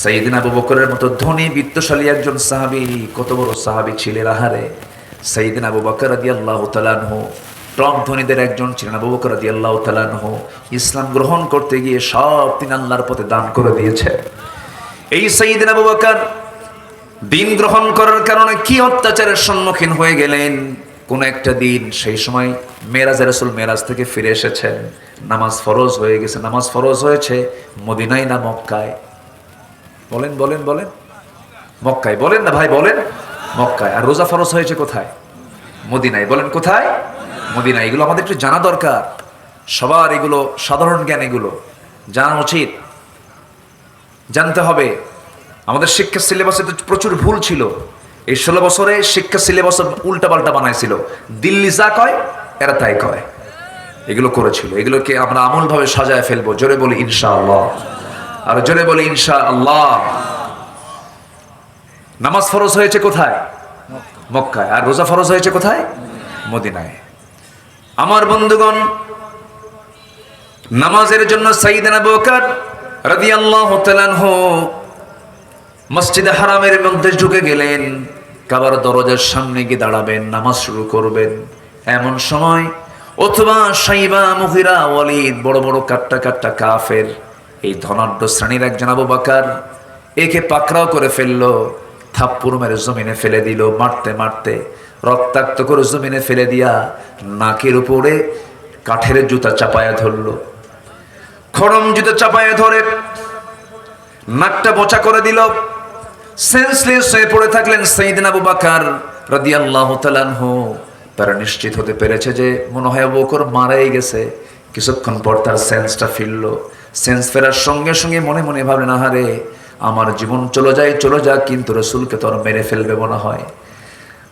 সাইদিন আবু বকরের মতো ধনী, বিত্তশালী একজন সাহাবী, কত বড় সাহাবী ছিলেন? আহারে সাইদিন আবু বকর রাদি আল্লাহ তালানহ টপ ধনীদের একজন ছিলেন আবু বকর রাদি আল্লাহ তালানহ ইসলাম গ্রহণ করতে গিয়ে সব তিনি আল্লাহর পথে দান করে দিয়েছে। এই সাইদিন আবু বকর দিন গ্রহণ করার কারণে কি অত্যাচারের সম্মুখীন হয়ে গেলেন? কোন একটা দিন, সেই সময় মেরাজ রাসুল মেরাজ থেকে ফিরে এসেছেন। নামাজ ফরজ হয়ে গেছে, নামাজ ফরজ হয়েছে মদিনায় না মক্কায়। বলেন বলেন বলেন। মক্কায় বলেন না ভাই, বলেন। মক্কায়। আর রোজা ফরজ হয়েছে কোথায়? মদিনায়। বলেন কোথায়? মদিনায়। এগুলো আমাদের একটু জানা দরকার। সবার এগুলো সাধারণ জ্ঞান এগুলো। জানা উচিত। জানতে হবে। আমাদের শিক্ষা সিলেবাসে তো প্রচুর ভুল ছিল। এই ষোলো বছরে শিক্ষা সিলেবাস উল্টা পাল্টা বানাইছিল। দিল্লি যা কয়, এরা তাই কয়। এগুলো করেছিল। এগুলোকে আমরা আমূলভাবে সাজায় ফেলব। জোরে বলি ইনশা আল্লাহ আর জোরে বলি ইনশা আল্লাহ নামাজ ফরজ হয়েছে কোথায়? মক্কায়। আর রোজা ফরজ হয়েছে কোথায়? মদিনায়। আমার বন্ধুগণ, নামাজের জন্য সাইদানা বকার রাদিয়াল্লাহু তাআলাহু মসজিদে হারামের মধ্যে ঢুকে গেলেন। কাবার দরজার সামনে গিয়ে দাঁড়াবেন, নামাজ শুরু করবেন। এমন সময় অথবা সাইবা মুহিরা ওয়ালিদ, বড় বড় কাট্টা কাট্টা কাফের এই ধনাঢ্য শ্রেণির একজন আবু বাকার একে পাকড়াও করে ফেলল থাপ্পুর মেরে জমিনে ফেলে দিল, মারতে মারতে, রক্তাক্ত করে জমিনে ফেলে দিয়া নাকের উপরে কাঠের জুতা চাপায়া ধরলো। খড়ম জুতা চাপায়া ধরে নাকটা বোচা করে দিল। সেন্সলেস হয়ে পড়ে থাকলেন সেইদিন আবু বাকার রাদিয়াল্লাহু তাআলাহু তারা নিশ্চিত হতে পেরেছে যে মনে হয় বকর মারাই গেছে। কিছুক্ষণ পর তার সেন্সটা ফিরল। সেন্স ফেরার সঙ্গে সঙ্গে মনে মনে ভাবলেন আহারে আমার জীবন চলে যায় চলে যাক, কিন্তু রসুলকে তো আর মেরে ফেলবে মনে হয়।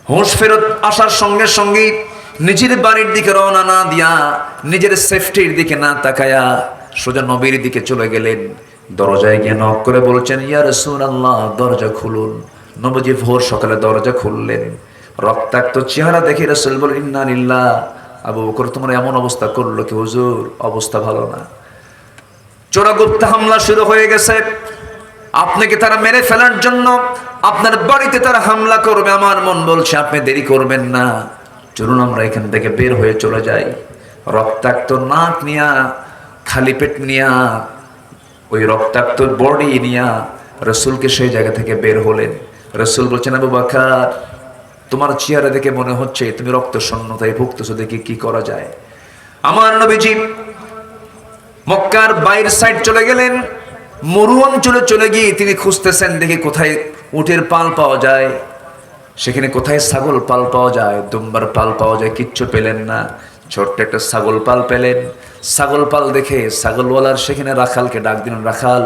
হুঁশ ফেরত আসার সঙ্গে সঙ্গেই নিজের বাড়ির দিকে রওনা না দিয়া, নিজের সেফটির দিকে না তাকায়া সোজা নবীর দিকে চলে গেলেন। দরজায় গিয়ে নক করে বলছেন, ইয়া রসুল আল্লাহ দরজা খুলুন। নবজি ভোর সকালে দরজা খুললেন। রক্তাক্ত চেহারা দেখে রসুল বলেন ইন্না আবু বকর, তোমার এমন অবস্থা করল কি হুজুর? অবস্থা ভালো না। চোরাগুপ্ত হামলা শুরু হয়ে গেছে। আপনাকে তারা মেরে ফেলার জন্য আপনার বাড়িতে তারা হামলা করবে? আমার মন বলছে, আপনি দেরি করবেন না। চলুন আমরা এখান থেকে বের হয়ে চলে যাই। রক্তাক্ত নাক নিয়া, খালি পেট নিয়া, ওই রক্তাক্ত বডি নিয়া রসুলকে সেই জায়গা থেকে বের হলেন। রসুল বলছেন, আবু বাকার, তোমার চেহারা দেখে মনে হচ্ছে তুমি রক্ত শূন্যতায় ভুগতেছো, দেখি কি করা যায়? আমার নবীজি মক্কার বাইর সাইড চলে গেলেন মরু অঞ্চলে চলে গিয়ে তিনি খুঁজতেছেন, দেখি কোথায় উটের পাল পাওয়া যায়। সেখানে কোথায় ছাগল পাল পাওয়া যায়? দুম্বার পাল পাওয়া যায়, কিচ্ছু পেলেন না। ছোট্ট একটা ছাগল পাল পেলেন। ছাগল পাল দেখে ছাগলওয়ালার সেখানে রাখালকে ডাক দিলেন, রাখাল,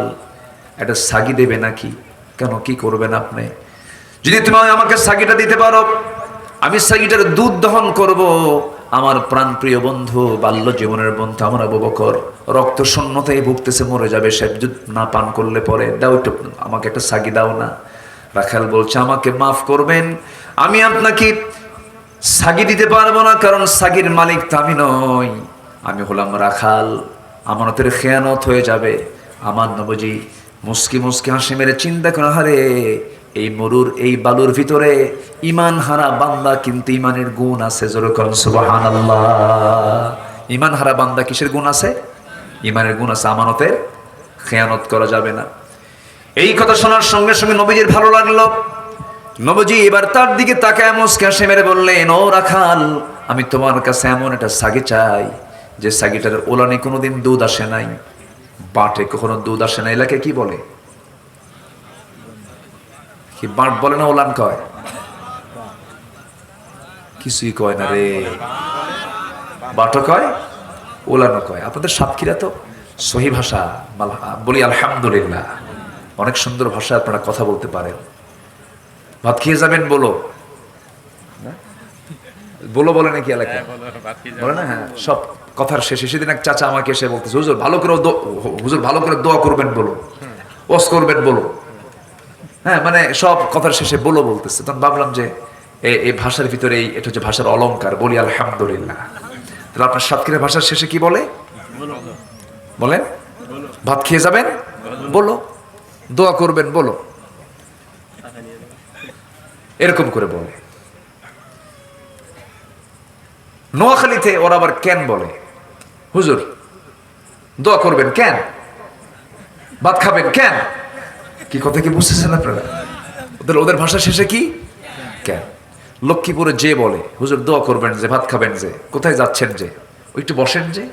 একটা সাগি দেবে নাকি? কেন, কি করবেন আপনি? যদি তুমি আমাকে সাগিটা দিতে পারো, আমি সাগিটার দুধ দহন করব। আমার প্রাণপ্রিয় বন্ধু বাল্য জীবনের বন্ধু আমার আবু বকর, রক্ত শূন্যতায় ভুগতেছে, মরে যাবে, সে না পান করলে পরে, দাও একটু, আমাকে একটা সাগি দাও না। রাখাল বলছে, আমাকে মাফ করবেন, আমি আপনাকে সাগি দিতে পারব না, কারণ সাগির মালিক তো আমি নই। আমি হলাম রাখাল, আমানতের খেয়ানত হয়ে যাবে। আমার নবজি মুসকি মুসকি হাসি মেরে চিন্তা করে হারে এই মরুর, এই বালুর ভিতরে ইমান হারা বান্দা কিন্তু ইমানের গুণ আছে যেরকম সুবাহান ইমান হারা বান্দা কিসের গুণ আছে? ইমানের গুণ আছে আমানতের। খেয়ানত করা যাবে না। এই কথা শোনার সঙ্গে সঙ্গে নবীজির ভালো লাগল। নবজি এবার তার দিকে তাকায়, মুসকে হাসি মেরে বললেন, ও রাখাল, আমি তোমার কাছে এমন একটা সাগি চাই, যে সাগিটার ওলানে কোনোদিন দুধ আসে নাই। বাটে কখনো দুধ আসে না এলাকে কি বলে? কি বাট বলে না ওলান কয়? কিছুই কয় না রে। বাটো কয় ওলানো কয়। আপনাদের সাতক্ষীরা তো সহি ভাষা। বলি আলহামদুলিল্লাহ। অনেক সুন্দর ভাষায় আপনারা কথা বলতে পারেন। ভাত খেয়ে যাবেন বলো? বলো বলে নাকি এলাকা বলে না? হ্যাঁ সব কথার শেষে সেদিন এক চাচা আমাকে এসে বলতেছে হুজুর ভালো করে দো- হুজুর ভালো করে দোয়া করবেন বলো। ওস করবেন বলো। হ্যাঁ মানে সব কথার শেষে বলো বলতেছে। তখন ভাবলাম যে এই ভাষার ভিতরে এই- এটা হচ্ছে ভাষার অলংকার। বলি, আলহামদুলিল্লাহ। তাহলে আপনার সাতক্ষীরা ভাষার শেষে কি বলে? বলেন। ভাত খেয়ে যাবেন? বলো। দোয়া করবেন? বলো। এরকম করে বলে। নোয়াখালীতে ওরা আবার কেন বলে? হুজুর, দোয়া করবেন কেন? ভাত খাবেন কেন? কি কথা কি বুঝতেছেন আপনারা? ওদের ওদের ভাষা শেষে কি? কেন লক্ষ্মীপুরে যে বলে, হুজুর দোয়া করবেন যে, ভাত খাবেন যে, কোথায় যাচ্ছেন যে? ওই একটু বসেন যে,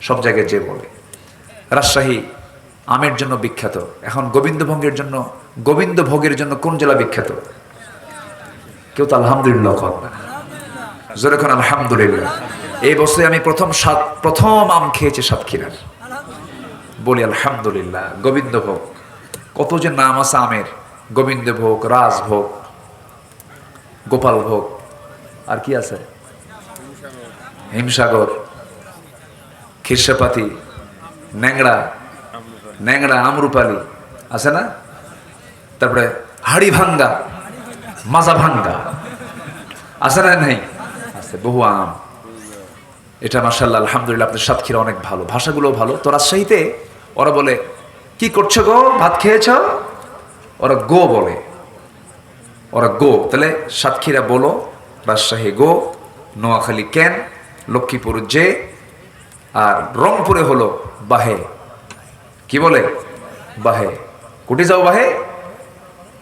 সব জায়গায় যে বলে। রাজশাহী, আমের জন্য বিখ্যাত। এখন গোবিন্দভঙ্গের জন্য গোবিন্দ ভোগের জন্য কোন জেলা বিখ্যাত? কেউ তো আলহামদুলিল্লাহ কন যেরকম আলহামদুলিল্লাহ। এই বছরে আমি প্রথম সাত প্রথম আম খেয়েছি সাতক্ষীরার। বলি আলহামদুলিল্লাহ, গোবিন্দভোগ। কত যে নাম আছে আমের? গোবিন্দভোগ রাজভোগ গোপাল ভোগ, আর কি আছে? হিমসাগর খিরসাপাতি ন্যাংড়া ন্যাংড়া, আমরুপালি, আছে না? তারপরে হাড়ি ভাঙ্গা মাজা ভাঙ্গা আছে না নাই? আছে, বহু আম। এটা মার্শাল্লাহ আলহামদুলিল্লাহ, আপনার সাতক্ষীরা অনেক ভালো ভাষাগুলো ভালো। তো রাজশাহীতে ওরা বলে কি করছ গো? ভাত খেয়েছ? ওরা গো বলে। ওরা গো তাহলে সাতক্ষীরা বলো রাজশাহী গো নোয়াখালী কেন, লক্ষ্মীপুর যে, আর রংপুরে হলো বাহে। কি বলে? বাহে। কুটি যাও বাহে।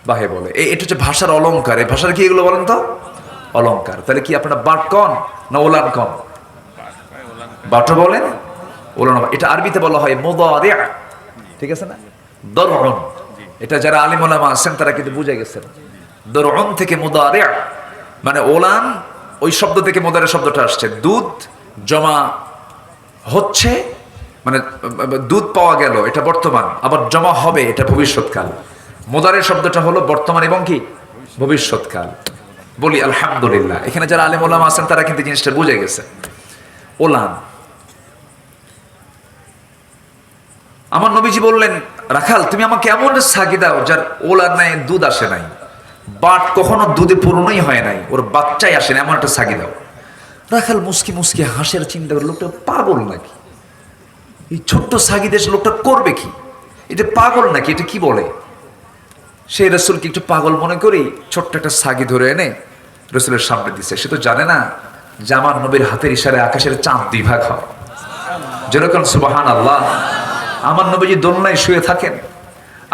বাহে বলে। এই এটা হচ্ছে ভাষার অলংকার। এই ভাষার কি এগুলো বলেন তো? অলঙ্কার তাহলে কি আপনারা বাট কন না ওলান কন? বাটো বলেন? ওলান। এটা আরবিতে বলা হয় মোদারিয়া ঠিক আছে না? দরউন। এটা যারা আলিম ওলামা আছেন, তারা কিন্তু বুঝে গেছেন। দরউন থেকে মোদারিয়া মানে ওলান, ওই শব্দ থেকে মোদারের শব্দটা আসছে। দুধ জমা হচ্ছে মানে দুধ পাওয়া গেল, এটা বর্তমান, আবার জমা হবে, এটা ভবিষ্যৎকাল। মোদারের শব্দটা হলো বর্তমান এবং কি? ভবিষ্যৎকাল। বলি, আলহামদুলিল্লাহ। এখানে যারা আলেম ওলামা আছেন, তারা কিন্তু জিনিসটা বুঝে গেছে ওলান। আমার নবীজি বললেন, রাখাল, তুমি আমাকে এমন সাগি দাও যার ওলার নাই, দুধ আসে নাই। বাট কখনো দুধে পূর্ণই হয় নাই। ওর বাচ্চাই আসে না এমন একটা সাগি দাও। রাখাল মুসকি মুসকি হাসের চিন্তা করে, লোকটা পাগল নাকি? এই ছোট্ট সাগি দেশ লোকটা করবে কি? এটা পাগল নাকি? এটা কি বলে? সেই রসুলকে একটু পাগল মনে করি ছোট্ট একটা সাগি ধরে এনে রসুলের সামনে দিচ্ছে সে তো জানে না যে আমার নবীর হাতের ইশারে আকাশের চাঁদ দুই ভাগ হয়। যেরকম সুবাহান আল্লাহ আমার নবীজি দোলনায় শুয়ে থাকেন।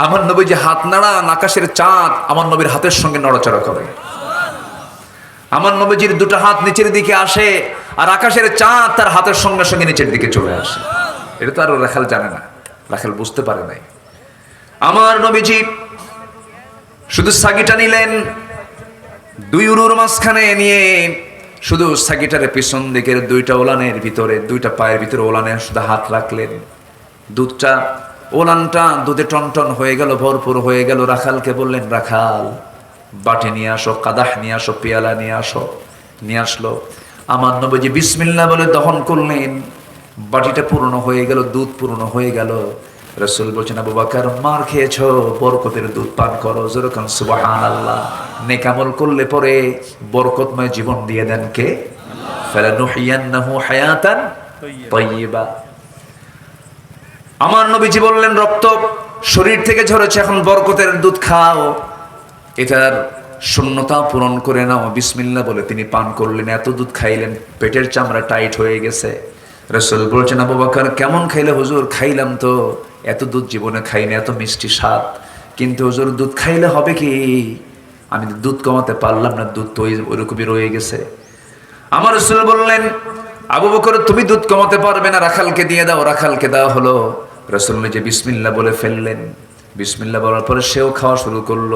আমার নবীজি হাত নাড়ান, আকাশের চাঁদ আমার নবীর হাতের সঙ্গে নড়াচড়া করে। আমার নবীজির দুটো হাত নিচের দিকে আসে আর আকাশের চাঁদ তার হাতের সঙ্গে সঙ্গে নিচের দিকে চলে আসে। এটা তো আর রাখাল জানে না। রাখাল বুঝতে পারে নাই। আমার নবীজি শুধু সাগিটা নিলেন, দুই উরুর মাঝখানে নিয়ে শুধু সাগিটারের পিছন দিকের দুইটা ওলানের ভিতরে, দুইটা পায়ের ভিতরে ওলানে শুধু হাত রাখলেন। দুধটা, ওলানটা দুধে টনটন হয়ে গেল, ভরপুর হয়ে গেল। রাখালকে বললেন, রাখাল, বাটি নিয়ে আসো, কাদাহ নিয়ে আসো, পেয়ালা নিয়ে আসো, নিয়ে আসলো। আমার নবীজি বিসমিল্লা বলে দহন করলেন। বাটিটা পূর্ণ হয়ে গেল, দুধ পূর্ণ হয়ে গেল। রসুল বলছেন, আবু বাকার, মার খেয়েছো, বরকতের দুধ পান করো, যেরকম সুবাহান আল্লাহ নেকামল করলে পরে বরকতময় জীবন দিয়ে দেন কে? ফালানুহিয়ান্নাহু হায়াতান তাইয়্যিবা। আমার নবীজি বললেন, রক্ত শরীর থেকে ঝরেছে, এখন বরকতের দুধ খাও। এটার শূন্যতা পূরণ করে নাও বিসমিল্লা বলে তিনি পান করলেন। এত দুধ খাইলেন, পেটের চামড়া টাইট হয়ে গেছে। রসুল বলছেন, আবু বাকর, কেমন খাইলে হুজুর? খাইলাম তো। এত দুধ জীবনে খাইনি, এত মিষ্টি স্বাদ। কিন্তু হুজুর, দুধ খাইলে হবে কি? আমি দুধ কমাতে পারলাম না, দুধ তো ওই- ওইরকমই রয়ে গেছে। আমার রসুল বললেন, আবু বকর, তুমি দুধ কমাতে পারবে না, রাখালকে দিয়ে দাও, রাখালকে দেওয়া হলো। রসুল নিজে বিসমিল্লা বলে ফেললেন। বিসমিল্লা বলার পরে সেও খাওয়া শুরু করল।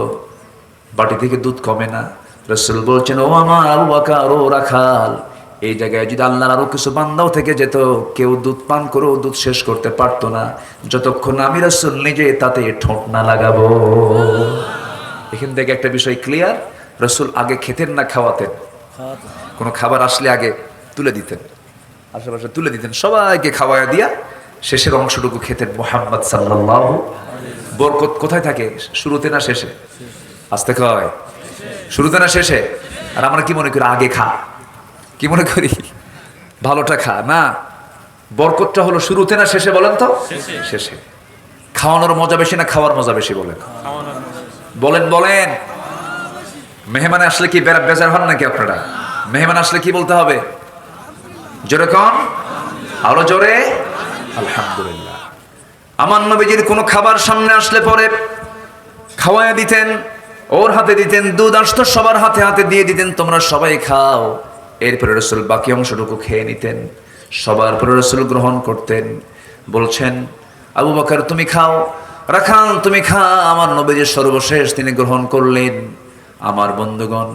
বাটি থেকে দুধ কমে না। রসুল বলছেন ও আমার আবু বাকার ও রাখাল এই জায়গায় যদি আল্লাহর আরও কিছু বান্দাও থেকে যেত কেউ দুধ পান করেও দুধ শেষ করতে পারতো না। যতক্ষণ আমি রসুল নিজে তাতে ঠোঁট না লাগাবো। এখান থেকে একটা বিষয় ক্লিয়ার রসুল আগে খেতেন না খাওয়াতেন? কোনো খাবার আসলে আগে তুলে দিতেন? আশেপাশে তুলে দিতেন। সবাইকে খাওয়ায়া দিয়া শেষের অংশটুকু খেতেন মোহাম্মদ সাল্লাল্লাহু বরকত কোথায় থাকে? শুরুতে না শেষে? আসতে কয়। শুরুতে না শেষে? আর আমরা কি মনে করি? আগে খা। কি মনে করি? ভালোটা খা। না। বরকতটা হলো শুরুতে না শেষে বলেন তো? শেষে। খাওয়ানোর মজা বেশি না খাওয়ার মজা বেশি বলেন? বলেন বলেন। মেহমান আসলে কি বেড়া বেজার হন নাকি আপনারা? মেহমান আসলে কি বলতে হবে? জোরে কন? আরও জোরে? আলহামদুলিল্লাহ। আমার নবীজির কোনো খাবার সামনে আসলে পরে খাওয়ায় দিতেন, ওর হাতে দিতেন, দুধ আসতো, সবার হাতে হাতে দিয়ে দিতেন, তোমরা সবাই খাও। এরপরে রসুল বাকি অংশটুকু খেয়ে নিতেন, সবার পরে রসুল গ্রহণ করতেন, বলছেন, আবু বকর, তুমি খাও, রাখাল, তুমি খা আমার নবীজির সর্বশেষ তিনি গ্রহণ করলেন। আমার বন্ধুগণ,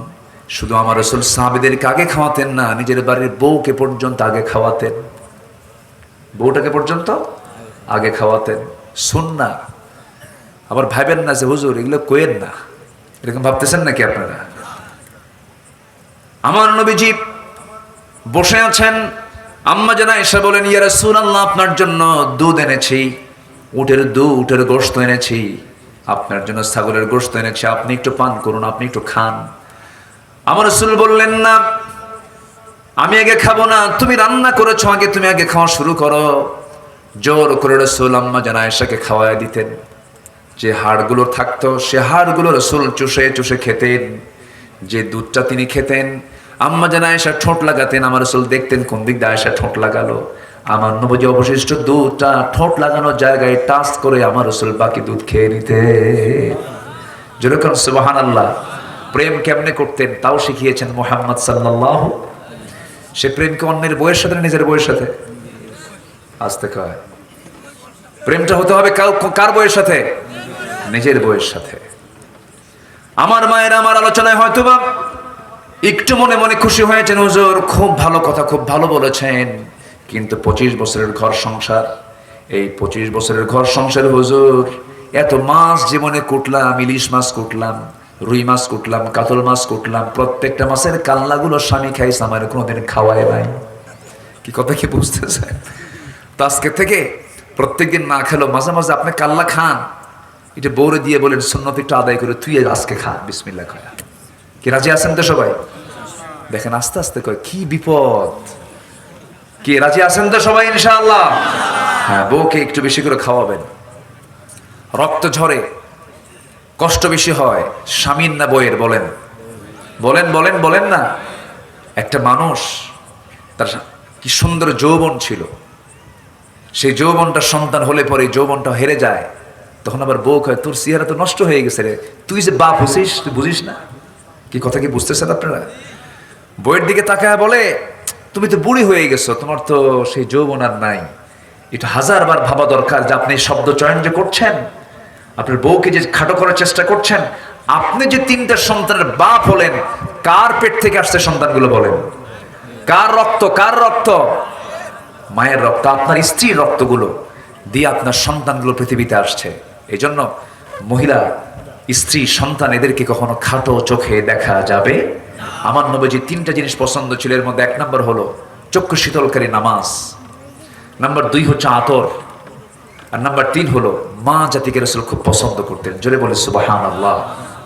শুধু আমার রসুল সাহাবিদেরকে আগে খাওয়াতেন না, নিজের বাড়ির বউকে পর্যন্ত আগে খাওয়াতেন। বউটাকে পর্যন্ত আগে খাওয়াতেন। শুন না আবার ভাবেন না যে, হুজুর, এগুলো কোয়েন না। এরকম ভাবতেছেন নাকি আপনারা? আমার নবীজি বসে আছেন। আম্মা জানা এসে বলেন ইয়ারা আল্লাহ আপনার জন্য দুধ এনেছি। উটের দু উটের গোস্ত এনেছি। আপনার জন্য ছাগলের গোস্ত এনেছি। আপনি একটু পান করুন, আপনি একটু খান। আমার রসুল বললেন, না আমি আগে খাব না, তুমি রান্না করেছ আগে, তুমি আগে খাওয়া শুরু করো। জোর করে রসুল আম্মা জানা এসাকে খাওয়াই দিতেন। যে হাড়গুলো থাকতো, সে হাড়গুলো রসুল চুষে চুষে খেতেন। যে দুধটা তিনি খেতেন, আম্মা যেন আয়সা ঠোঁট লাগাতেন। আমার রসুল দেখতেন কোন দিক দিয়ে আয়সা ঠোঁট লাগালো। আমার নবজি অবশিষ্ট দুধটা ঠোঁট লাগানোর জায়গায় টাচ করে আমার রসুল বাকি দুধ খেয়ে নিতে যেরকম সুবাহান আল্লাহ প্রেম কেমনে করতেন, তাও শিখিয়েছেন মোহাম্মদ সাল্লাহ সে প্রেমকে অন্যের বইয়ের সাথে নিজের বইয়ের সাথে? আসতে কয়। প্রেমটা হতে হবে কার বইয়ের সাথে? নিজের বইয়ের সাথে। আমার মায়ের আমার আলোচনায় হয়তো বা একটু মনে মনে খুশি হয়েছেন, হুজুর, খুব ভালো কথা, খুব ভালো বলেছেন। কিন্তু পঁচিশ বছরের ঘর সংসার, এই পঁচিশ বছরের ঘর সংসার হুজুর, এত মাছ জীবনে কুটলাম, ইলিশ মাছ কুটলাম। রুই মাছ কুটলাম, কাতল মাছ কুটলাম, প্রত্যেকটা মাছের কাল্লাগুলো স্বামী খাইছে, আমার কোনোদিন খাওয়ায় নাই। কি কথা কি বুঝতেছে? তো আজকে থেকে প্রত্যেকদিন না খেলো, মাঝে মাঝে আপনি কাল্লা খান। এটা বৌরে দিয়ে বলেন, সুন্নত একটু আদায় করে তুই আজকে খা বিসমিল্লা খায়া কি রাজি আছেন তো সবাই? দেখেন আস্তে আস্তে কয়, কি বিপদ? কি রাজি আছেন তো সবাই, ইনশাআল্লাহ? হ্যাঁ বউকে একটু বেশি করে খাওয়াবেন। রক্ত ঝরে কষ্ট বেশি হয়, স্বামীর না বইয়ের বলেন। বলেন বলেন বলেন না। একটা মানুষ, তার কি সুন্দর যৌবন ছিল। সেই যৌবনটা সন্তান হলে পরে যৌবনটা হেরে যায়। তখন আবার বউ কয়, তোর চেহারা তো নষ্ট হয়ে গেছে রে। তুই যে বাপ হসিস, তুই বুঝিস না? কি কথা কি বুঝতেছেন আপনারা? বইয়ের দিকে তাকায় বলে, তুমি তো বুড়ি হয়ে গেছো, তোমার তো সেই যৌবন আর নাই। এটা হাজার বার ভাবা দরকার যে আপনি শব্দ চয়ন যে করছেন। আপনার বউকে যে খাটো করার চেষ্টা করছেন, আপনি যে তিনটা সন্তানের বাপ হলেন, কার পেট থেকে আসছে সন্তানগুলো বলেন? কার রক্ত কার রক্ত? মায়ের রক্ত, আপনার স্ত্রীর রক্তগুলো দিয়ে আপনার সন্তানগুলো পৃথিবীতে আসছে। এই জন্য মহিলা, স্ত্রী, সন্তান এদেরকে কখনো খাটো চোখে দেখা যাবে? আমার নবজি তিনটা জিনিস পছন্দ ছিল, এর মধ্যে এক নম্বর হলো চক্ষু শীতলকারী নামাজ। নাম্বার দুই হচ্ছে আতর। আর নাম্বার তিন হলো, মা জাতিকে রসুল খুব পছন্দ করতেন। জোরে বলে সুবাহান আল্লাহ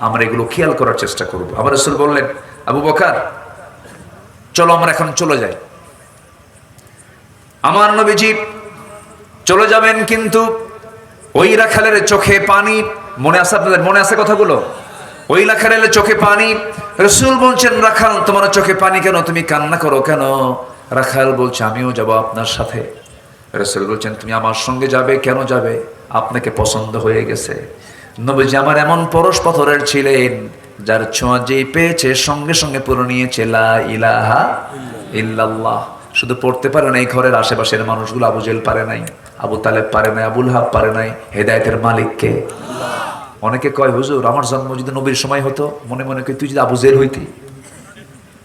আমরা এগুলো খেয়াল করার চেষ্টা করব। আমার রসুল বললেন, আবু বকার, চলো আমরা এখন চলে যাই। আমার নবীজি চলে যাবেন কিন্তু ওই রাখালের চোখে পানি, মনে আছে আপনাদের, মনে আছে কথাগুলো? ওই রাখালের চোখে পানি, রসুল বলছেন, রাখাল, তোমার চোখে পানি কেন? তুমি কান্না করো কেন? রাখাল বলছে, আমিও যাব আপনার সাথে। রসুল বলছেন, তুমি আমার সঙ্গে যাবে, কেন যাবে? আপনাকে পছন্দ হয়ে গেছে। নবীজি আমার এমন পরশ পাথরের ছিলেন, যার ছোঁয়া যেই পেয়েছে, সঙ্গে সঙ্গে পুরো নিয়েছে ইলাহা ইল্লাল্লাহ। শুধু পড়তে পারে নাই, ঘরের আশেপাশের মানুষগুলো আবু জেল পারে নাই, আবু তালেব পারে নাই, আবুল হাব পারে নাই, হেদায়তের মালিককে। অনেকে কয়, হুজুর, আমার জন্ম যদি নবীর সময় হতো, মনে মনে কই তুই যদি আবু জেল হইতি?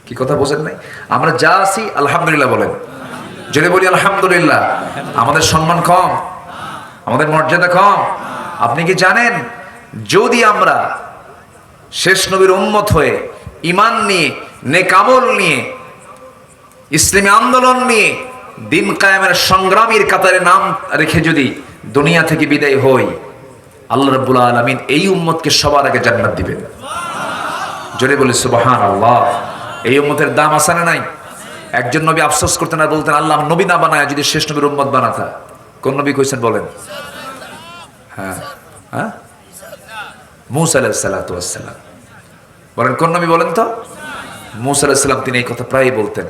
কি কথা বোঝেন নাই আমরা যা আছি, আলহামদুলিল্লাহ বলেন। যদি বলি, আলহামদুলিল্লাহ। আমাদের সম্মান কম, আমাদের মর্যাদা কম। আপনি কি জানেন, যদি আমরা শেষ নবীর উন্মত হয়ে ইমান নিয়ে নেকামল নিয়ে, ইসলামী আন্দোলন নিয়ে, দিন কায়েমের সংগ্রামীর কাতারে নাম রেখে যদি দুনিয়া থেকে বিদায় হই, আল্লাহ রাব্বুল আলামিন এই উম্মতকে সবার আগে জান্নাত দিবেন। জোরে বলে সুবহান আল্লাহ এই উম্মতের দাম আছে না নাই? একজন নবী আফসোস করতেন আর বলতেন, আল্লাহ নবী না বানায়, যদি শেষ নবীর উম্মত বানাতা। কোন নবী কইছেন বলেন? হ্যাঁ হ্যাঁ? বলেন, কোন নবী বলেন তো? তিনি এই কথা প্রায়ই বলতেন।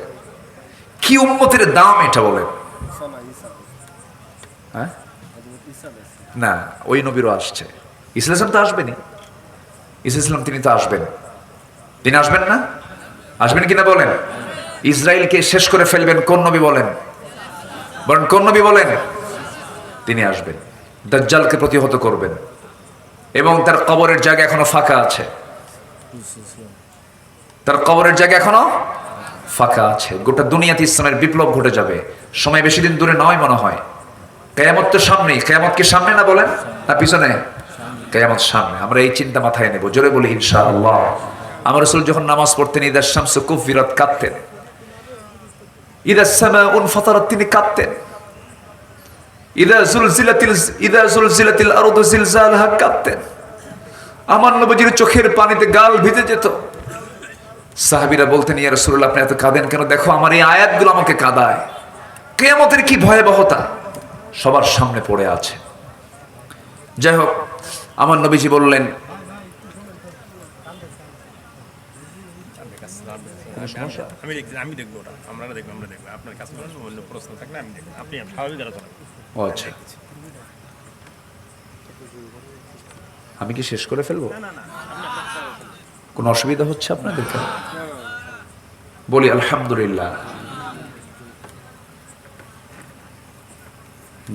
কি দাম এটা বলেন? হ্যাঁ? না, ওই নবীরও আসছে। ইসলাম তো আসবেনি। ইসলাম তিনি তো আসবেন। তিনি আসবেন না? আসবেন কিনা বলেন? ইসরায়েলকে শেষ করে ফেলবেন, কোন নবী বলেন? বলেন, কোন নবী বলেন? তিনি আসবেন, দাজ্জালকে প্রতিহত করবেন, এবং তার কবরের জায়গা এখনও ফাঁকা আছে। তার কবরের জায়গা এখনও ফাঁকা আছে। গোটা দুনিয়াতে ইসলামের বিপ্লব ঘটে যাবে। সময় বেশি দিন দূরে নয় মনে হয়। কেয়ামত তো সামনেই। কেয়ামত কি সামনে না বলেন? না, পিছনে। কেয়ামত সামনে। আমরা এই চিন্তা মাথায় নেব। জোরে বলি, ইনশাআল্লাহ। আমার রসুল যখন নামাজ পড়তেন ইদার শামস কুফিরত কাঁদতেন। ইদার সামা উন ফতারত তিনি কাঁদতেন ইদা জুলজিলাতিল ইদা জুলজিলাতিল আরদু জিলজালহা কাঁদতেন আমার নবজির চোখের পানিতে গাল ভিজে যেত। সাহাবিরা বলতেন, ইয়া রাসূলুল্লাহ, আপনি এত কাঁদেন কেন? দেখো, আমার এই আয়াতগুলো আমাকে কাঁদায়। কিয়ামতের কি ভয়াবহতা? সবার সামনে পড়ে আছে। যাই হোক, আমার নবীজি বললেন আমি দেখছি আমি দেখব ওটা আপনারা দেখব আমরা দেখব আপনার কাছে অন্য প্রশ্ন থাকলে আমি দেখব। আপনি স্বাভাবিক আলোচনা ও আচ্ছা। আমি কি শেষ করে ফেলব? কোন অসুবিধা হচ্ছে আপনাদের বলি আলহামদুলিল্লাহ।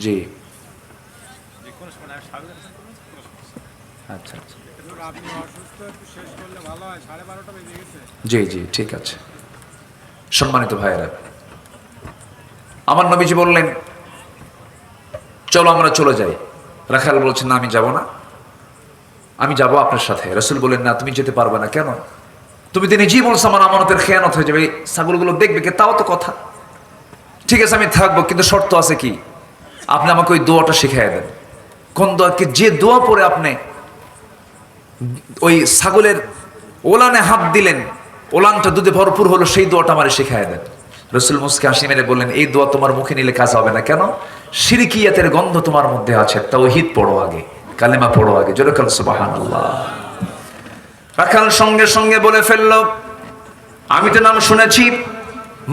জি। আচ্ছা আচ্ছা। জি জি, ঠিক আছে। সম্মানিত ভাইয়েরা, আমার নবীজি বললেন, চলো আমরা চলে যাই। রাখাল বলছেন না, আমি যাব না। আমি যাব আপনার সাথে। রসুল বললেন, না, তুমি যেতে পারবে না। কেন? তুমি তো নিজেই বলছো আমার আমানতের খেয়ানত হয়ে যাবে। ছাগলগুলো দেখবে কে, তাও তো কথা। ঠিক আছে, আমি থাকব, কিন্তু শর্ত আছে কি? আপনি আমাকে ওই দোয়াটা শিখাই দেন। কোন দোয়া কি যে দোয়া পরে আপনি ওই ছাগলের ওলানে হাত দিলেন, ওলানটা দুধে ভরপুর হলো, সেই দোয়াটা আমার শেখায় দেন। রসুল মুসকে হাসি মেরে বললেন, এই দোয়া তোমার মুখে নিলে কাজ হবে না। কেন? সিরিকিয়াতের গন্ধ তোমার মধ্যে আছে। তাও হিত পড়ো আগে, কালেমা পড়ো আগে। জোরে কাল সুবাহান রাখাল সঙ্গে সঙ্গে বলে ফেলল, আমি তো নাম শুনেছি,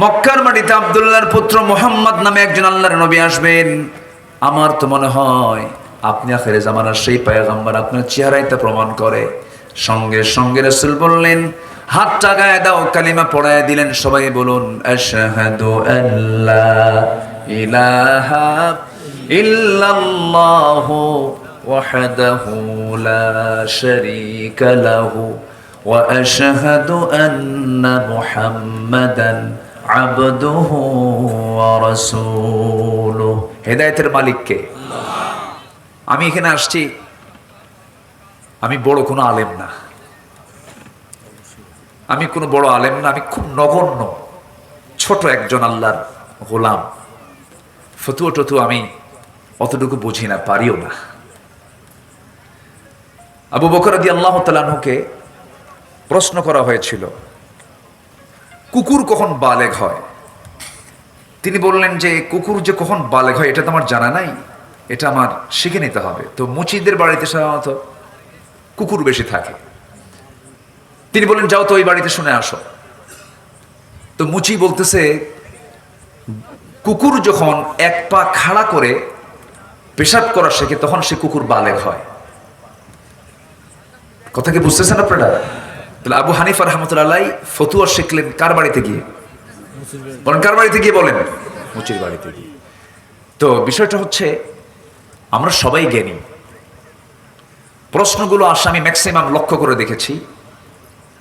মক্কার মাটিতে আবদুল্লাহর পুত্র মোহাম্মদ নামে একজন আল্লাহর নবী আসবেন। আমার তো মনে হয় আপনি আখেরে জামানার সেই পায়গাম্বার আপনার চেহারাই তা প্রমাণ করে। সঙ্গে সঙ্গে রসুল বললেন, হাত গায়ে দাও, কালিমা পড়ায় দিলেন। সবাই বলুন হেদায়তের আল্লাহ ইলাহা লা হেদায়েতের মালিককে। আমি এখানে আসছি, আমি বড় কোনো আলেম না। আমি কোনো বড় আলেম না, আমি খুব নগণ্য, ছোট একজন আল্লাহর গোলাম। ফতুয়া টতু আমি অতটুকু বুঝি না, পারিও না। আবু বকর আদি আল্লাহ তালাহুকে প্রশ্ন করা হয়েছিল, কুকুর কখন বালেগ হয়? তিনি বললেন যে, কুকুর যে কখন বালেগ হয়, এটা তো আমার জানা নাই। এটা আমার শিখে নিতে হবে। তো মুচিদের বাড়িতে সাধারণত কুকুর বেশি থাকে। তিনি বলেন যাও তো ওই বাড়িতে শুনে আসো। তো মুচি বলতেছে কুকুর যখন এক পা খাড়া করে পেশাব করা শেখে তখন সে কুকুর বালেগ হয়। কথা কি বুঝতেছেন আপনারা? তাহলে আবু হানিফা রহমতুল্লাহ ফতুয়া শিখলেন কার বাড়িতে গিয়ে? বলেন কার বাড়িতে গিয়ে বলেন? মুচির বাড়িতে গিয়ে। তো বিষয়টা হচ্ছে আমরা সবাই জ্ঞানী। প্রশ্নগুলো আসে, আমি ম্যাক্সিমাম লক্ষ্য করে দেখেছি।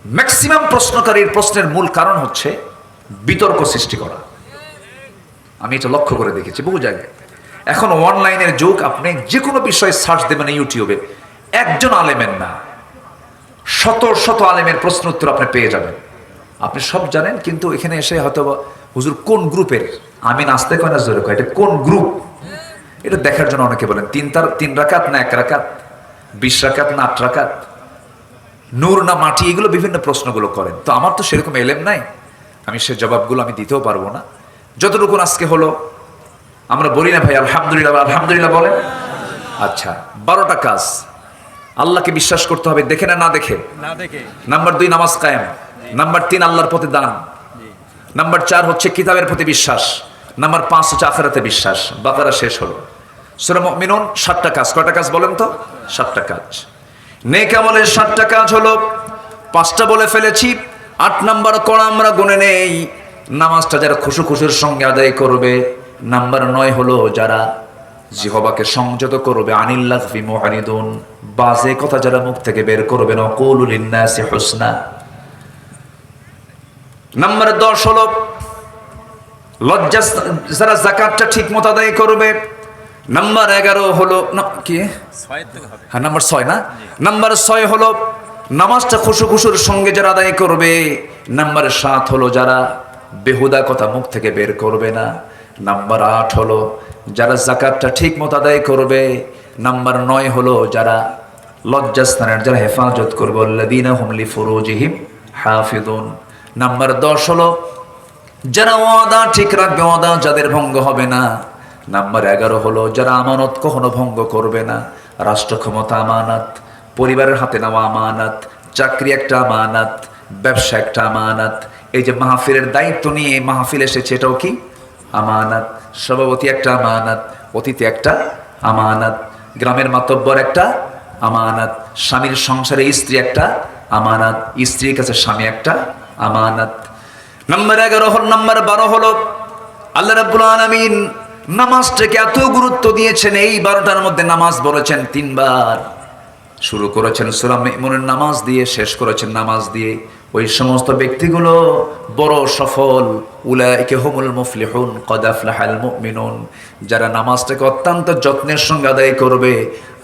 ম্যাক্সিমাম প্রশ্নকারীর প্রশ্নের মূল কারণ হচ্ছে বিতর্ক সৃষ্টি করা। আমি এটা লক্ষ্য করে দেখেছি, বহু জায়গায়। এখন অনলাইনের যুগ, আপনি যে কোনো বিষয়ে সার্চ দেবেন ইউটিউবে, একজন আলেমের না, শত শত আলেমের প্রশ্ন উত্তর আপনি পেয়ে যাবেন। আপনি সব জানেন, কিন্তু এখানে এসে হয়তো হুজুর কোন গ্রুপের? আমি নাচতে কয় না জোরে কয়? এটা কোন গ্রুপ? এটা দেখার জন্য অনেকে বলেন তিন তার তিন রাকাত না এক রাকাত বিশ রাকাত না আট রাকাত নূর না মাটি এগুলো বিভিন্ন প্রশ্নগুলো করেন। তো আমার তো সেরকম এলেম নাই আমি সে জবাবগুলো আমি দিতেও পারব না। যতটুকু আজকে হলো আমরা বলি না ভাই আলহামদুলিল্লাহ আলহামদুলিল্লাহ বলেন। আচ্ছা বারোটা কাজ। আল্লাহকে বিশ্বাস করতে হবে দেখে না না দেখে? না দেখে। নাম্বার দুই নামাজ কায়েম। নাম্বার তিন আল্লাহর প্রতি দান। নাম্বার চার হচ্ছে কিতাবের প্রতি বিশ্বাস। নাম্বার পাঁচ হচ্ছে আখেরাতে বিশ্বাস। বাকারা শেষ হলো। সুরা মিনুন সাতটা কাজ। কয়টা কাজ বলেন তো? সাতটা কাজ। নেক সাতটা কাজ হলো, পাঁচটা বলে ফেলেছি, আট নাম্বার করা আমরা গুনে নেই, নামাজটা যারা খুশু খুশুর সঙ্গে আদায় করবে, নাম্বার নয় হলো যারা জিহবাকে সংযত করবে আনিল্লাহ ফি মুআরিদুন বাজে কথা যারা মুখ থেকে বের করবে না কৌলুল হুসনা। নাম্বার দশ হলো লজ্জা যারা জাকাতটা ঠিক মতো আদায় করবে। নাম্বার এগারো হলো না কি? হ্যাঁ নাম্বার ছয় না? নাম্বার ছয় হলো নামাজটা খুশু খুশুর সঙ্গে যারা আদায় করবে। নাম্বার সাত হলো যারা বেহুদা কথা মুখ থেকে বের করবে না। নাম্বার আট হলো যারা জাকাতটা ঠিক মতো আদায় করবে। নাম্বার নয় হলো যারা লজ্জাস্থানের যারা হেফাজত করবে। হুমলি ফুরুজিহিম হাফিদুন নাম্বার দশ হলো যারা ওয়াদা ঠিক রাখবে, ওয়াদা যাদের ভঙ্গ হবে না। নাম্বার এগারো হলো, যারা আমানত কখনো ভঙ্গ করবে না। রাষ্ট্র ক্ষমতা আমানাত, পরিবারের হাতে নেওয়া আমানাত, চাকরি একটা আমানাত, ব্যবসা একটা আমানাত। এই যে মাহফিলের দায়িত্ব নিয়ে মাহফিল এসেছে, এটাও কি? আমানাত। সভাপতি একটা আমানাত, অতিথি একটা আমানাত। গ্রামের মাতব্বর একটা আমানাত। স্বামীর সংসারে স্ত্রী একটা আমানাত। স্ত্রীর কাছে স্বামী একটা আমানাত। নাম্বার এগারো নাম্বার বারো হলো, আল্লাহ রাব্বুল আলামিন নামাজটাকে এত গুরুত্ব দিয়েছেন, এই বারোটার মধ্যে নামাজ বলেছেন তিনবার। শুরু করেছেন সুরাম ইমনের নামাজ দিয়ে, শেষ করেছেন নামাজ দিয়ে। ওই সমস্ত ব্যক্তিগুলো বড় সফল। উলাইকে হুমুল মুফলিহুন, কদ আফলাহাল মুমিনুন। যারা নামাজটাকে অত্যন্ত যত্নের সঙ্গে আদায় করবে,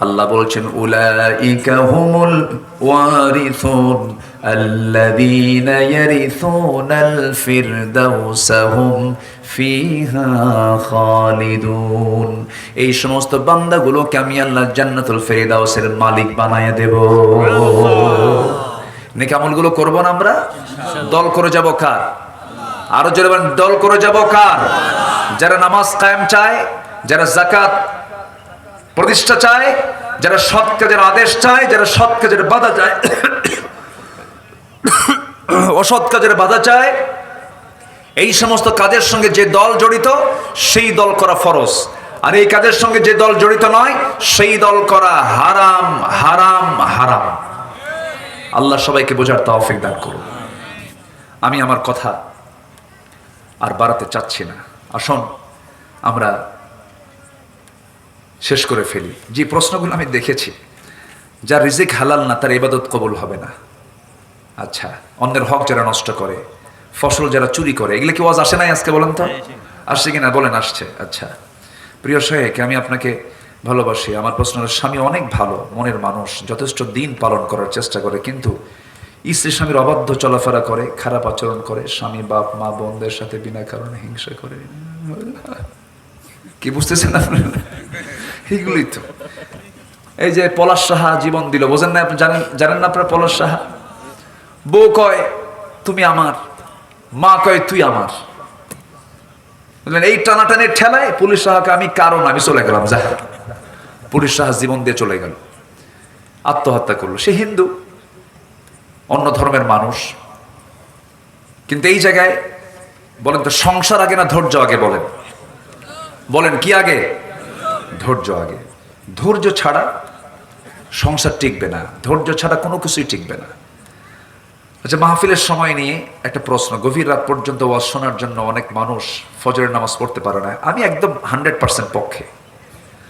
আল্লাহ বলছেন, উলাইকা হুমুল ওয়ারিথুন الذين يرثون الفردوس هم فيها خالدون এই সমস্ত বান্দাগুলোকে আমি আল্লাহ জান্নাতুল ফেরদাউসের মালিক বানায় দেব নেক আমলগুলো করবো না আমরা দল করে যাব কার আরো জোরে বলেন দল করে যাব কার যারা নামাজ কায়েম চায় যারা জাকাত প্রতিষ্ঠা চায় যারা সৎ কাজের আদেশ চায় যারা সৎ কাজের বাধা চায় অসৎ কাজের বাধা চায়। এই সমস্ত কাজের সঙ্গে যে দল জড়িত, সেই দল করা ফরজ। আর এই কাজের সঙ্গে যে দল জড়িত নয়, সেই দল করা হারাম হারাম হারাম। আল্লাহ সবাইকে বোঝার তৌফিক দান করুন। আমি আমার কথা আর বাড়াতে চাচ্ছি না। আসুন, আমরা শেষ করে ফেলি। যে প্রশ্নগুলো আমি দেখেছি, যার রিজিক হালাল না, তার ইবাদত কবুল হবে না। আচ্ছা অন্যের হক যারা নষ্ট করে ফসল যারা চুরি করে এগুলো কি ওয়াজ আসে নাই আজকে বলেন তো? আসছে কিনা? বলেন আসছে। আচ্ছা। প্রিয় শেখ আমি আপনাকে ভালোবাসি আমার প্রশ্ন হলো, স্বামী অনেক ভালো মনের মানুষ যথেষ্ট দিন পালন করার চেষ্টা করে কিন্তু স্ত্রী স্বামীর অবাধ্য চলাফেরা করে খারাপ আচরণ করে স্বামী বাপ মা বোনদের সাথে বিনা কারণে হিংসা করে। কি বুঝতেছেন আপনারা এগুলোই তো। এই যে পলাশ সাহা জীবন দিল বোঝেন না আপনি জানেন জানেন না আপনারা পলাশ সাহা? বউ কয়, তুমি আমার, মা কয়, তুই আমার। বুঝলেন এই টানাটানের ঠেলায় পুলিশ সাহাকে আমি কারণ আমি চলে গেলাম, যা। পুলিশ সাহা জীবন দিয়ে চলে গেল। আত্মহত্যা করল। সে হিন্দু, অন্য ধর্মের মানুষ। কিন্তু এই জায়গায় বলেন তো, সংসার আগে না ধৈর্য আগে বলেন? বলেন, কি আগে? ধৈর্য আগে। ধৈর্য ছাড়া সংসার টিকবে না। ধৈর্য ছাড়া কোনো কিছুই টিকবে না। আচ্ছা মাহফিলের সময় নিয়ে একটা প্রশ্ন। গভীর রাত পর্যন্ত ওয়াজ শোনার জন্য অনেক মানুষ ফজরের নামাজ পড়তে পারে না। আমি একদম হান্ড্রেড পার্সেন্ট পক্ষে।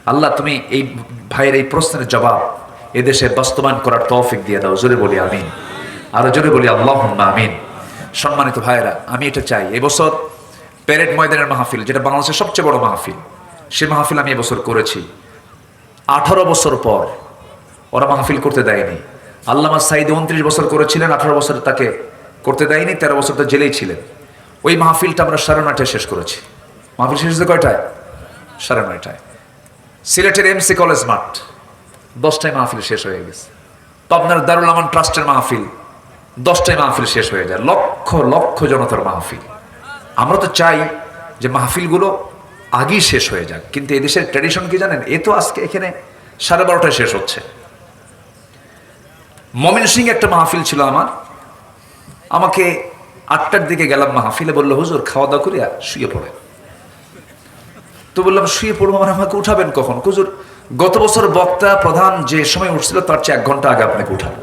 আল্লাহ, তুমি এই ভাইয়ের এই প্রশ্নের জবাব এদেশে বাস্তবায়ন করার তৌফিক দিয়ে দাও। জোরে বলি, আমিন। আরও জোরে বলি আল্লাহ আমিন। সম্মানিত ভাইয়েরা, আমি এটা চাই। এবছর প্যারেড ময়দানের মাহফিল, যেটা বাংলাদেশের সবচেয়ে বড় মাহফিল, সে মাহফিল আমি এবছর করেছি। আঠারো বছর পর ওরা মাহফিল করতে দেয়নি। আল্লামা সাইদ উনত্রিশ বছর করেছিলেন, আঠারো বছর তাকে করতে দেয়নি, তেরো বছর তো জেলেই ছিলেন। ওই মাহফিলটা আমরা সাড়ে নয়টায় শেষ করেছি। মাহফিল শেষ হয়েছে কয়টায়? সাড়ে নয়টায়। সিলেটের এমসি কলেজ মাঠ, দশটায় মাহফিল শেষ হয়ে গেছে। আপনার দারুল আমান ট্রাস্টের মাহফিল, দশটায় মাহফিল শেষ হয়ে যায়। লক্ষ লক্ষ জনতার মাহফিল। আমরা তো চাই যে মাহফিলগুলো আগেই শেষ হয়ে যাক। কিন্তু এদেশের ট্র্যাডিশন কি জানেন? এ তো আজকে এখানে সাড়ে বারোটায় শেষ হচ্ছে। মমিন সিং একটা মাহফিল ছিল আমার। আমাকে আটটার দিকে গেলাম মাহফিলে, বলল, হুজুর, খাওয়া দাওয়া করিয়া শুয়ে পড়ে তো বললাম, শুয়ে পড়ব মানে আমাকে উঠাবেন কখন? হুজুর, গত বছর বক্তা প্রধান যে সময় উঠছিল, তার চেয়ে এক ঘণ্টা আগে আপনাকে উঠাবো।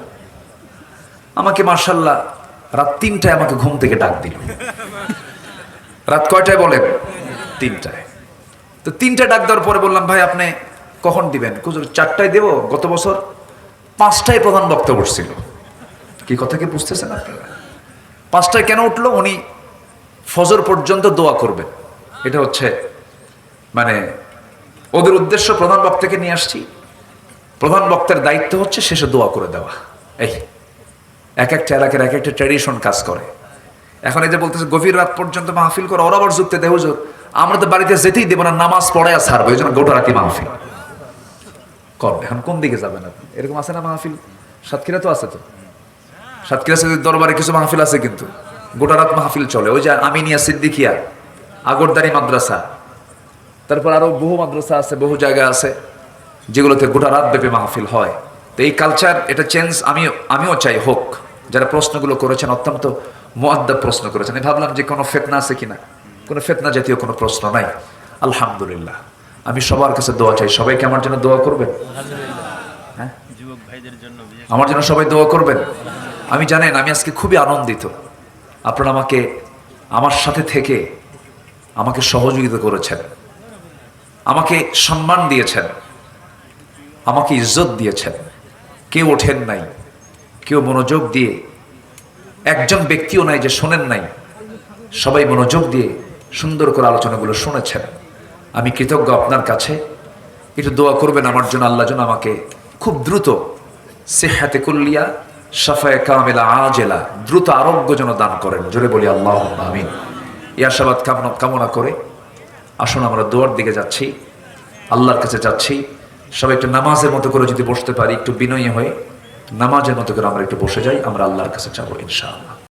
আমাকে মার্শাল্লাহ রাত তিনটায় আমাকে ঘুম থেকে ডাক দিল। রাত কয়টায় বলেন? তিনটায়। তো তিনটায় ডাক দেওয়ার পরে বললাম, ভাই, আপনি কখন দিবেন? কুজুর চারটায় দেবো গত বছর। পাঁচটায় প্রধান বক্তা উঠছিল কি কথা কি বুঝতেছেন আপনারা পাঁচটায় কেন উঠল? উনি ফজর পর্যন্ত দোয়া করবেন। এটা হচ্ছে মানে ওদের উদ্দেশ্য প্রধান বক্তাকে নিয়ে আসছি। প্রধান বক্তার দায়িত্ব হচ্ছে শেষে দোয়া করে দেওয়া। এই, এক একটা এলাকার এক একটা ট্র্যাডিশন কাজ করে। এখন এই যে বলতেছে, গভীর রাত পর্যন্ত মাহফিল করে, ওরা আবার যুক্তি হুজুর, আমরা তো বাড়িতে যেতেই দেবো না, নামাজ পড়ায় ছাড়বো, এই জন্য গোটা রাতি মাহফিল। করবে এখন কোন দিকে যাবেন আপনি? এরকম আছে না মাহফিল? সাতক্ষীরা তো আছে তো। সাতক্ষীরা সিদ্দিক দরবারে কিছু মাহফিল আছে কিন্তু। গোটা রাত মাহফিল চলে। ওই যে আমিনিয়া সিদ্দিকিয়া আগরদারি মাদ্রাসা, তারপর আরও বহু মাদ্রাসা আছে, বহু জায়গা আছে, যেগুলোতে গোটা রাত ব্যাপী মাহফিল হয়। তো এই কালচার এটা চেঞ্জ আমিও আমিও চাই হোক। যারা প্রশ্নগুলো করেছেন, অত্যন্ত মোয়াদ্দাব প্রশ্ন করেছেন। আমি ভাবলাম যে কোনো ফেতনা আছে কিনা? কোনো ফেতনা জাতীয় কোনো প্রশ্ন নাই। আলহামদুলিল্লাহ। আমি সবার কাছে দোয়া চাই। সবাইকে আমার জন্য দোয়া করবেন? হ্যাঁ? আমার জন্য সবাই দোয়া করবেন? আমি জানেন আমি আজকে খুবই আনন্দিত। আপনারা আমাকে আমার সাথে থেকে আমাকে সহযোগিতা করেছেন। আমাকে সম্মান দিয়েছেন। আমাকে ইজ্জত দিয়েছেন। কেউ ওঠেন নাই। কেউ মনোযোগ দিয়ে একজন ব্যক্তিও নাই যে শোনেন নাই। সবাই মনোযোগ দিয়ে সুন্দর করে আলোচনাগুলো শুনেছেন। আমি কৃতজ্ঞ আপনার কাছে। একটু দোয়া করবেন আমার জন্য, আল্লাহ যেন আমাকে খুব দ্রুত সে সেহাতে কুল্লিয়া সাফায় কামেলা, আজেলা, দ্রুত আরোগ্য যেন দান করেন। জোরে বলি আল্লাহ আমিন। ইয়াশাবাদ কামনা কামনা করে আসুন আমরা দোয়ার দিকে যাচ্ছি। আল্লাহর কাছে যাচ্ছি। সবাই একটু নামাজের মতো করে যদি বসতে পারি, একটু বিনয়ী হয়ে নামাজের মতো করে আমরা একটু বসে যাই, আমরা আল্লাহর কাছে যাব ইনশাআল্লাহ।